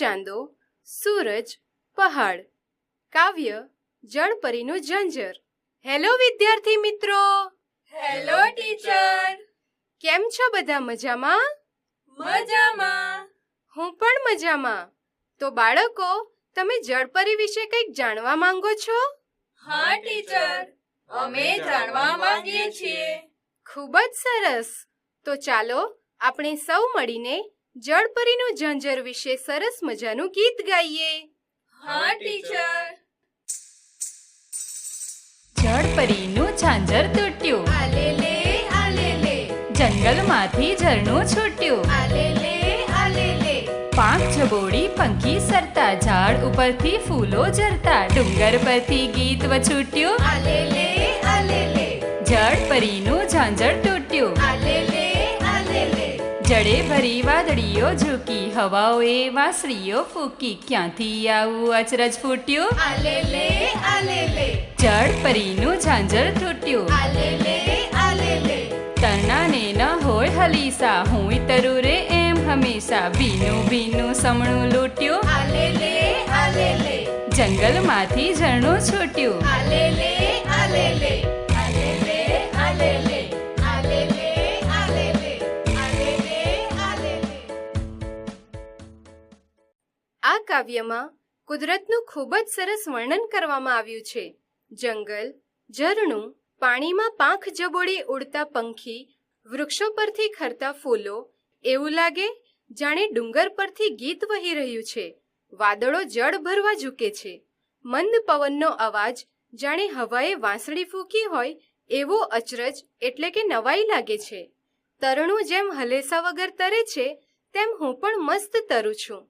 ચાંદો સૂરજ પહાડ. કાવ્ય જળપરીનું ઝંઝર. હેલો વિદ્યાર્થી મિત્રો. હેલો ટીચર કેમ છો બધા મજામાં? મજામાં. હું પણ મજામાં. તો બાળકો તમે જળપરી વિશે કંઈક જાણવા માંગો છો? હા ટીચર અમે જાણવા માંગીએ છીએ. ખૂબ જ સરસ. તો ચાલો આપણે સૌ મળીને જળપરીનું ઝંઝર વિશે સરસ મજાનું ગીત ગાઈએ. હા ટીચર. જળપરીનું ઝાંઝર તૂટ્યું. આલેલે આલેલે જંગલમાંથી ઝરણું છૂટ્યું. આલેલે આલેલે પાંખ જબોડી પંખી સરતા ઝાડ ઉપરથી ફૂલો ઝરતા. ડુંગર પરથી ગીત વછૂટ્યું. આલેલે આલેલે જળપરીનું ઝાંઝર તૂટ્યું. આલેલે આલેલે જડે ભરી વાદળીઓ ઝૂકી હવાઓએ વાસળીઓ ફૂકી. ક્યાંથી આવું અચરજ ફૂટ્યું? આલેલે આલેલે. જળપરીનું ઝાંઝર તૂટ્યું. આલેલે આલેલે. તરણાને ન હોય હલીસા. હું તરું રે એમ હંમેશા. ભીનું ભીનું સમણું લૂટ્યું. આલેલે આલેલે. જંગલમાંથી ઝરણું છૂટ્યું. આલેલે આલેલે. આ કાવ્યમાં કુદરતનું ખૂબ જ સરસ વર્ણન કરવામાં આવ્યું છે. જંગલ, ઝરણું, પાણીમાં પાંખ જબોડી ઉડતા પંખી, વૃક્ષો પરથી ખરતા ફૂલો, એવું લાગે જાણે ડુંગર પરથી ગીત વહી રહ્યું છે. વાદળો જળ ભરવા ઝૂકે છે. મંદ પવનનો અવાજ જાણે હવાએ વાંસળી ફૂંકી હોય એવો અચરજ એટલે કે નવાઈ લાગે છે. તરણું જેમ હલેસા વગર તરે છે, તેમ હું પણ મસ્ત તરું છું.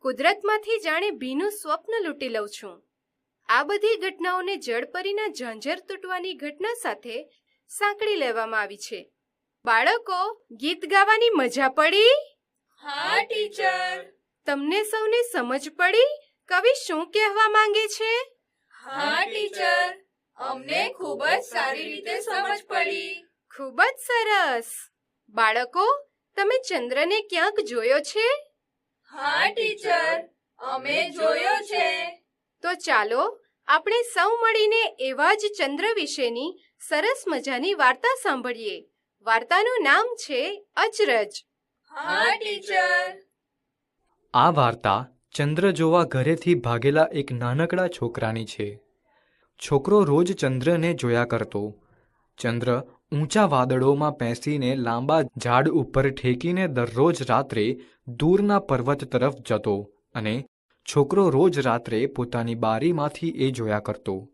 કુદરતમાંથી જાણે ભીનું સ્વપ્ન લૂંટી લઉં છું. આ બધી ઘટનાઓને જળપરીના ઝાંઝર તૂટવાની ઘટના સાથે સાંકળી લેવામાં આવી છે. બાળકો ગીત ગાવાની મજા પડી? હા ટીચર. તમને સૌને સમજ પડી? કવિ શું કહેવા માંગે છે? હા ટીચર. અમને ખૂબ જ સારી રીતે સમજ પડી. ખૂબ જ સરસ. બાળકો તમે ચંદ્રને ક્યાંક જોયો છે? હા ટીચર અમે જોયો છે. તો ચાલો આપણે સૌ મળીને એવા જ ચંદ્ર વિશેની સરસ મજાની વાર્તા સાંભળીએ. વાર્તાનું નામ છે અચરજ. હા ટીચર. આ વાર્તા ચંદ્ર જોવા ઘરેથી ભાગેલા એક નાનકડા છોકરાની છે. છોકરો રોજ ચંદ્રને જોયા કરતો. ચંદ્ર ઊંચા વાદળોમાં પેસીને લાંબા ઝાડ ઉપર ઠેકીને દરરોજ રાત્રે દૂરના પર્વત તરફ જતો અને છોકરો રોજ રાત્રે પોતાની બારીમાંથી એ જોયા કરતો.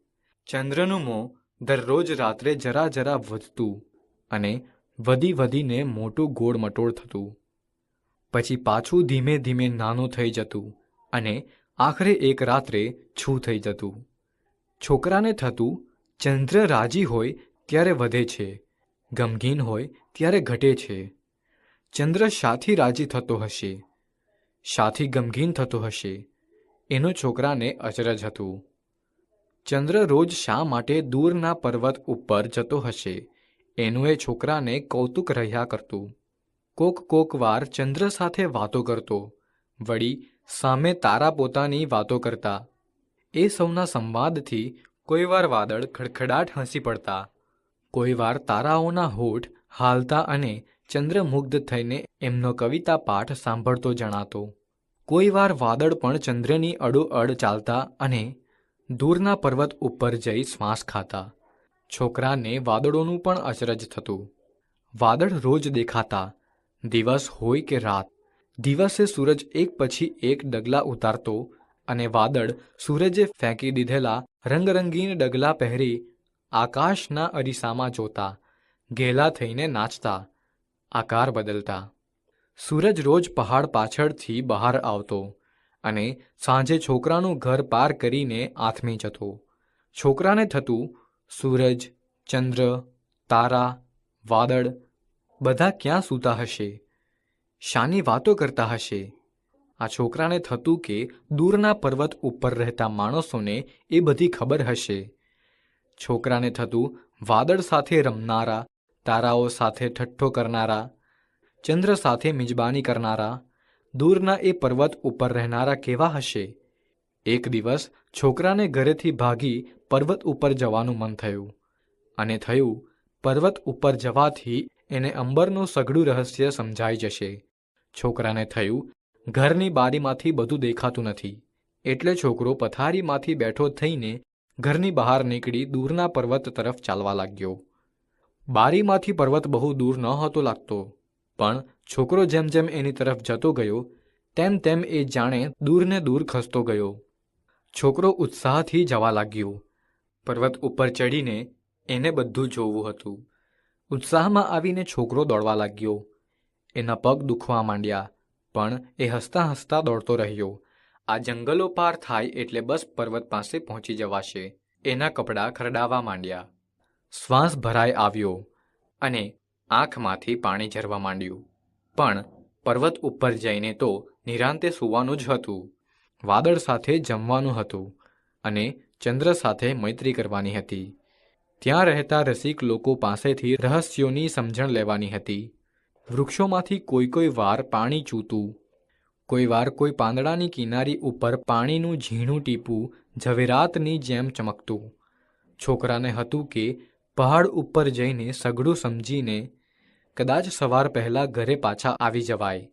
ચંદ્રનું મોં દરરોજ રાત્રે જરા જરા વધતું અને વધી વધીને મોટું ગોળ મટોળ થતું. પછી પાછું ધીમે ધીમે નાનું થઈ જતું અને આખરે એક રાત્રે છૂ થઈ જતું. છોકરાને થતું, ચંદ્ર રાજી હોય ત્યારે વધે છે, ગમગીન હોય ત્યારે ઘટે છે. ચંદ્ર શાથી રાજી થતો હશે, શાથી ગમગીન થતો હશે, એનો છોકરાને અચરજ હતું. ચંદ્ર રોજ શા માટે દૂરના પર્વત ઉપર જતો હશે, એનું એ છોકરાને કૌતુક રહ્યા કરતું. કોક કોક વાર ચંદ્ર સાથે વાતો કરતો, વળી સામે તારા પોતાની વાતો કરતા. એ સૌના સંવાદથી કોઈ વાર વાદળ ખડખડાટ હસી પડતા, કોઈ વાર તારાઓના હોઠ હાલતા અને ચંદ્ર મુગ્ધ થઈને એમનો કવિતા પાઠ સાંભળતો જણાતો. કોઈવાર વાદળ પણ ચંદ્રની અડોઅડ ચાલતા અને દૂરના પર્વત ઉપર જઈ શ્વાસ ખાતા. છોકરાને વાદળોનું પણ અચરજ થતું. વાદળ રોજ દેખાતા. દિવસ હોય કે રાત. દિવસે સૂરજ એક પછી એક ડગલા ઉતારતો અને વાદળ સૂરજે ફેંકી દીધેલા રંગરંગીન ડગલા પહેરી આકાશના અરીસામાં જોતા, ઘેલા થઈને નાચતા. આકાર બદલતા. સૂરજ રોજ પહાડ પાછળથી બહાર આવતો અને સાંજે છોકરાનું ઘર પાર કરીને આથમી જતો. છોકરાને થતું સૂરજ, ચંદ્ર, તારા, વાદળ બધા ક્યાં સૂતા હશે? શાની વાતો કરતા હશે? આ છોકરાને થતું કે દૂરના પર્વત ઉપર રહેતા માણસોને એ બધી ખબર હશે? છોકરાને થતું વાદળ સાથે રમનારા તારાઓ સાથે ઠઠ્ઠો કરનારા, ચંદ્ર સાથે મિજબાની કરનારા, દૂરના એ પર્વત ઉપર રહેનારા કેવા હશે? એક દિવસ છોકરાને ઘરેથી ભાગી પર્વત ઉપર જવાનું મન થયું. અને થયું, પર્વત ઉપર જવાથી એને અંબરનું સઘળું રહસ્ય સમજાઈ જશે. છોકરાને થયું, ઘરની બારીમાંથી બધું દેખાતું નથી. એટલે છોકરો પથારીમાંથી બેઠો થઈને ઘરની બહાર નીકળી દૂરના પર્વત તરફ ચાલવા લાગ્યો. બારીમાંથી પર્વત બહુ દૂર ન હતો લાગતો, પણ છોકરો જેમ જેમ એની તરફ જતો ગયો, તેમ તેમ એ જાણે દૂરને દૂર ખસતો ગયો. છોકરો ઉત્સાહથી જવા લાગ્યો. પર્વત ઉપર ચડીને એને બધું જોવું હતું. ઉત્સાહમાં આવીને છોકરો દોડવા લાગ્યો. એના પગ દુખવા માંડ્યા, પણ એ હસતા હસતા દોડતો રહ્યો. આ જંગલો પાર થાય એટલે બસ પર્વત પાસે પહોંચી જવાશે. એના કપડાં ખરડાવા માંડ્યા. શ્વાસ ભરાઈ આવ્યો અને આંખમાંથી પાણી ઝરવા માંડ્યું. પણ પર્વત ઉપર જઈને તો નિરાંતે સૂવાનું જ હતું. વાદળ સાથે જમવાનું હતું અને ચંદ્ર સાથે મૈત્રી કરવાની હતી. ત્યાં રહેતા રસિક લોકો પાસેથી રહસ્યોની સમજણ લેવાની હતી. વૃક્ષોમાંથી કોઈ કોઈ વાર પાણી ચૂતું. કોઈ વાર કોઈ પાંદડાની કિનારી ઉપર પાણીનું ઝીણું ટીપું ઝવેરાતની જેમ ચમકતું. છોકરાને હતું કે પહાડ ઉપર જઈને સઘળું સમજીને કદાચ સવાર પહેલાં ઘરે પાછા આવી જવાય.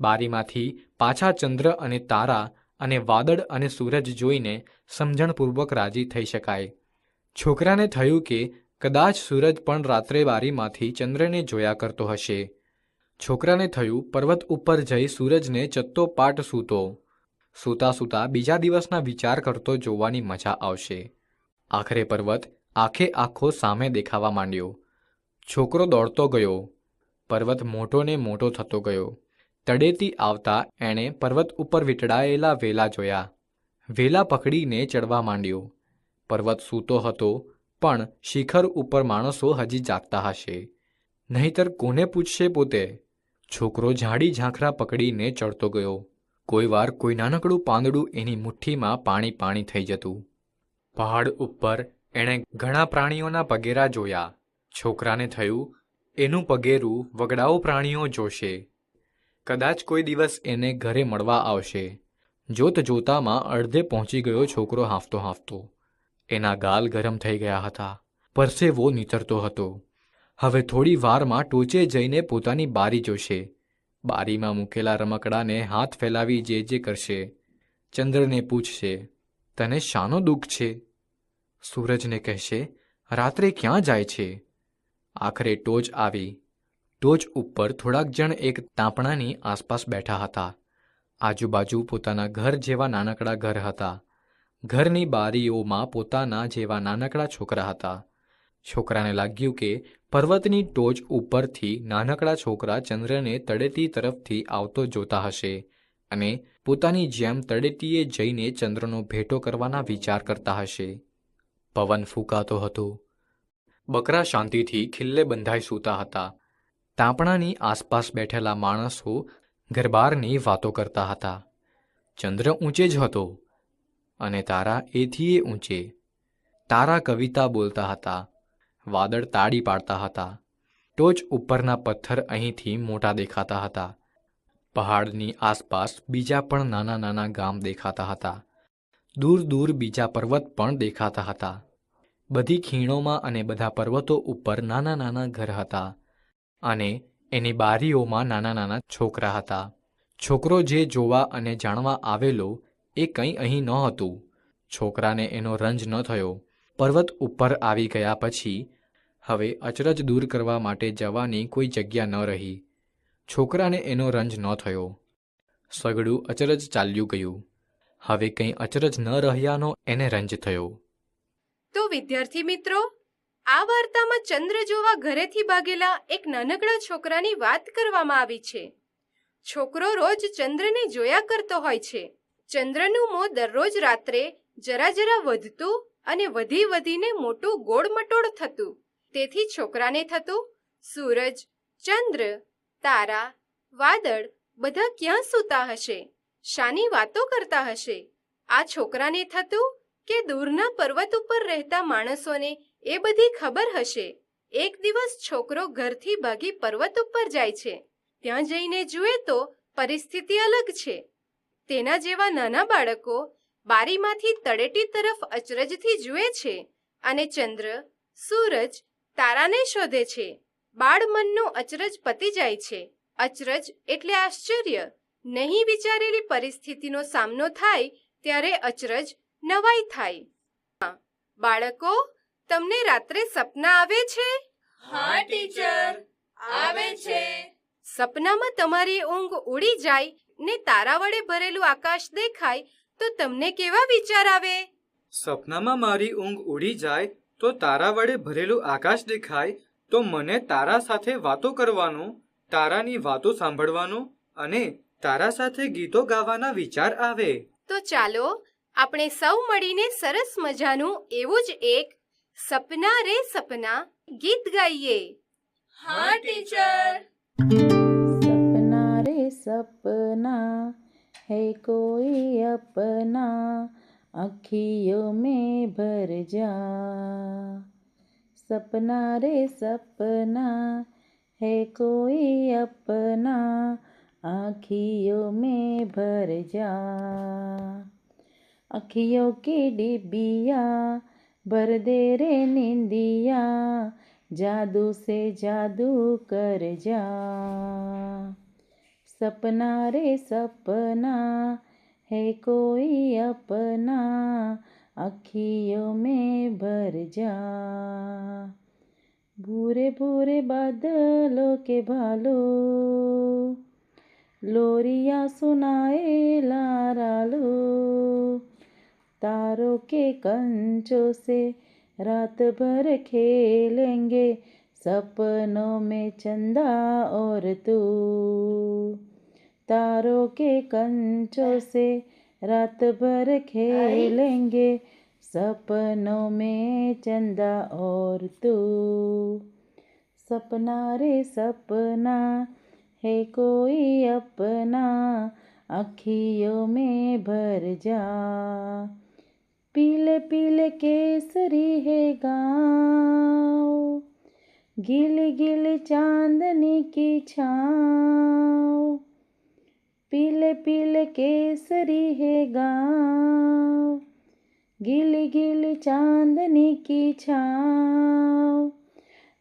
બારીમાંથી પાછા ચંદ્ર અને તારા અને વાદળ અને સૂરજ જોઈને સમજણપૂર્વક રાજી થઈ શકાય. છોકરાને થયું કે કદાચ સૂરજ પણ રાત્રે બારીમાંથી ચંદ્રને જોયા કરતો હશે. છોકરાને થયું પર્વત ઉપર જઈ સૂરજને ચત્તો પાટ સૂતો. સૂતા સૂતા બીજા દિવસના વિચાર કરતો જોવાની મજા આવશે. આખરે પર્વત આખે આખો સામે દેખાવા માંડ્યો. છોકરો દોડતો ગયો. પર્વત મોટો ને મોટો થતો ગયો. તળેટી આવતા એણે પર્વત ઉપર વીંટળાયેલા વેલા જોયા. વેલા પકડીને ચડવા માંડ્યો. પર્વત સૂતો હતો, પણ શિખર ઉપર માણસો હજી જાગતા હશે. નહીતર કોને પૂછશે પોતે? છોકરો ઝાડી ઝાંખરા પકડીને ચડતો ગયો. કોઈ વાર કોઈ નાનકડું પાંદડું એની મુઠ્ઠીમાં પાણી પાણી થઈ જતું. પહાડ ઉપર એણે ઘણા પ્રાણીઓના પગેરા જોયા. છોકરાને થયું, એનું પગેરું વગડાઓ પ્રાણીઓ જોશે. કદાચ કોઈ દિવસ એને ઘરે મળવા આવશે. જોત જોતામાં અડધે પહોંચી ગયો છોકરો હાંફતો હાંફતો એના ગાલ ગરમ થઈ ગયા હતા. પરસેવો નીતરતો હતો. હવે થોડી વારમાં ટોચે જઈને પોતાની બારી જોશે. બારીમાં મૂકેલા રમકડાને હાથ ફેલાવી જે જે કરશે. ચંદ્રને પૂછશે, તને શાનો દુઃખ છે? સૂરજને કહેશે, રાત્રે ક્યાં જાય છે? આખરે ટોચ આવી. ટોચ ઉપર થોડાક જણ એક તાંપણાની આસપાસ બેઠા હતા. આજુબાજુ પોતાના ઘર જેવા નાનકડા ઘર હતા. ઘરની બારીઓમાં પોતાના જેવા નાનકડા છોકરા હતા. છોકરાને લાગ્યું કે પર્વતની ટોચ ઉપરથી નાનકડા છોકરા ચંદ્રને તળેટી તરફથી આવતો જોતા હશે અને પોતાની જેમ તળેટીએ જઈને ચંદ્રનો ભેટો કરવાના વિચાર કરતા હશે. પવન ફૂંકાતો હતો. બકરા શાંતિથી ખિલ્લે બંધાઈ સૂતા હતા. તાંપણાની આસપાસ બેઠેલા માણસો ગરબારની વાતો કરતા હતા. ચંદ્ર ઊંચે જ હતો અને તારા એથીએ ઊંચે. તારા કવિતા બોલતા હતા. વાદળ તાળી પાડતા હતા. ટોચ ઉપરના પથ્થર અહીંથી મોટા દેખાતા હતા. પહાડની આસપાસ બીજા પણ નાના નાના ગામ દેખાતા હતા. દૂર દૂર બીજા પર્વત પણ દેખાતા હતા. બધી ખીણોમાં અને બધા પર્વતો ઉપર નાના નાના ઘર હતા અને એની બારીઓમાં નાના નાના છોકરા હતા. છોકરો જે જોવા અને જાણવા આવેલો એ કંઈ અહીં નહોતું છોકરાને એનો રંજ ન થયો. પર્વત ઉપર આવી ગયા પછી હવે અચરજ દૂર કરવા માટે જવાની કોઈ જગ્યા ન રહી. છોકરાને એનો રંજ ન થયો. સગડું અચરજ ચાલ્યું ગયું. હવે કંઈ અચરજ ન રહ્યાનો એને રંજ થયો. તો વિદ્યાર્થી મિત્રો, આ વાર્તામાં ચંદ્ર જોવા ઘરેથી ભાગેલા એક નાનકડા છોકરાની વાત કરવામાં આવી છે. છોકરો રોજ ચંદ્રને જોયા કરતો હોય છે. ચંદ્રનું મોં દરરોજ રાત્રે જરા જરા વધતું અને વધી વધીને મોટું ગોળ મટોળ થતું. તેથી છોકરાને થતું સૂરજ, ચંદ્ર, તારા, વાદળ બધા ક્યાં સૂતા હશે? શાની વાતો કરતા હશે? આ છોકરાને થતું કે દૂરના પર્વત ઉપર રહેતા માણસોને એ બધી ખબર હશે? એક દિવસ છોકરો ઘરથી ભાગી પર્વત ઉપર જાય છે. ત્યાં જઈને જુએ તો પરિસ્થિતિ અલગ છે. તેના જેવા નાના બાળકો બારીમાંથી તળેટી તરફ અચરજથી જુએ છે અને ચંદ્ર, સૂરજ તારાને શોધે છે. બાળમનનું અચરજ પતી જાય છે. અચરજ એટલે આશ્ચર્ય. નહીં વિચારેલી પરિસ્થિતિનો સામનો થાય ત્યારે અચરજ નવાઈ થાય. હા, બાળકો તમને રાત્રે સપના આવે છે? હા ટીચર આવે છે. સપનામાં તમારી ઊંઘ ઉડી જાય ને તારા વડે ભરેલું આકાશ દેખાય તો તમને કેવા વિચાર આવે? સપનામાં મારી ઊંઘ ઉડી જાય તો તારા વડે ભરેલું આકાશ દેખાય તો મને તારા સાથે વાતો કરવાનું તારાની વાતો સાંભળવાનું અને તારા સાથે ગીતો ગાવાના વિચાર આવે તો ચાલો આપણે સૌ મળીને સરસ મજાનું એવું જ એક સપના રે સપના ગીત ગાઈએ હા ટીચર सपना रे सपना है कोई अपना अखियों में भर जा सपना रे सपना है कोई अपना आँखियों में भर जा। अखियों की डिबिया भर दे रे निंदिया, जादू से जादू कर जा। सपना रे सपना है कोई अपना अखियों में भर जा। भूरे भूरे बादलों के भालू लोरिया सुनाए लारालू तारों के कंचों से रात भर खेलेंगे सपनों में चंदा और तू तारों के कंचों से रात भर खेलेंगे सपनों में चंदा और तू सपना रे सपना है कोई अपना अखियों में भर जा। पीले पीले केसरी है गाँव, गिली गिली चांदनी की छाँव। पीले पीले केसरी है गाँव, गिली गिली चांदनी की छाँव।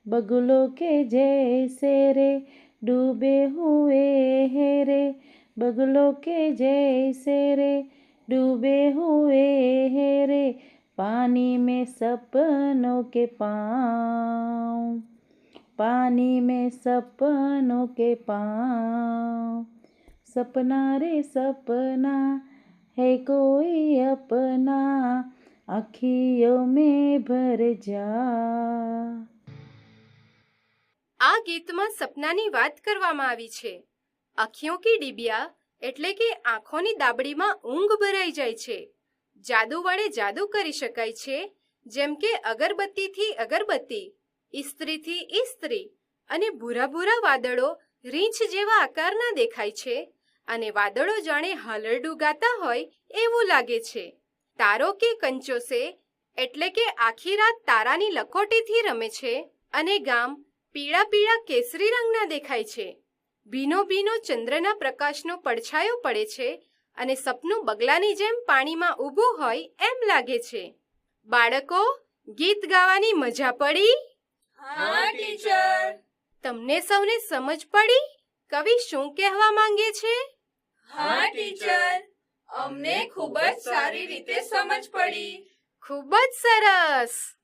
बगुलों के जैसे रे डूबे हुए हैं रे, बगुलों के जैसे रे। डूबे हुए हैं रे, पानी में सपनों के पाँव। पानी में सपनों के पाँव। सपना रे सपना, है कोई अपना? अखियों में भर जा। આ ગીતમાં સપનાની વાત કરવામાં આવી છે. અખિયો કી ડીબિયા એટલે કે આંખોની દાબડીમાં ઊંઘ ભરાઈ જાય છે. જાદુ વડે જાદુ કરી શકાય છે, જેમ કે અગરબત્તીથી અગરબત્તી, ઇસ્ત્રીથી ઇસ્ત્રી અને ભૂરા ભૂરા વાદળો રીંછ જેવા આકારના દેખાય છે અને વાદળો જાણે હાલરડું ગાતા હોય એવું લાગે છે. તારો કે કંચોસે એટલે કે આખી રાત તારાની લખોટીથી રમે છે અને ગામ પીળા પીળા કેસરી રંગના દેખાય છે. ભીનો ભીનો ચંદ્રના પ્રકાશનો પડછાયો પડે છે અને સપનું બગલાની જેમ પાણીમાં ઊભું હોય એમ લાગે છે. બાળકો ગીત ગાવાની મજા પડી? હા ટીચર. તમને સૌને સમજ પડી? કવિ શું કહેવા માંગે છે? હા ટીચર. અમને ખૂબ જ સારી રીતે સમજ પડી. ખૂબ જ સરસ.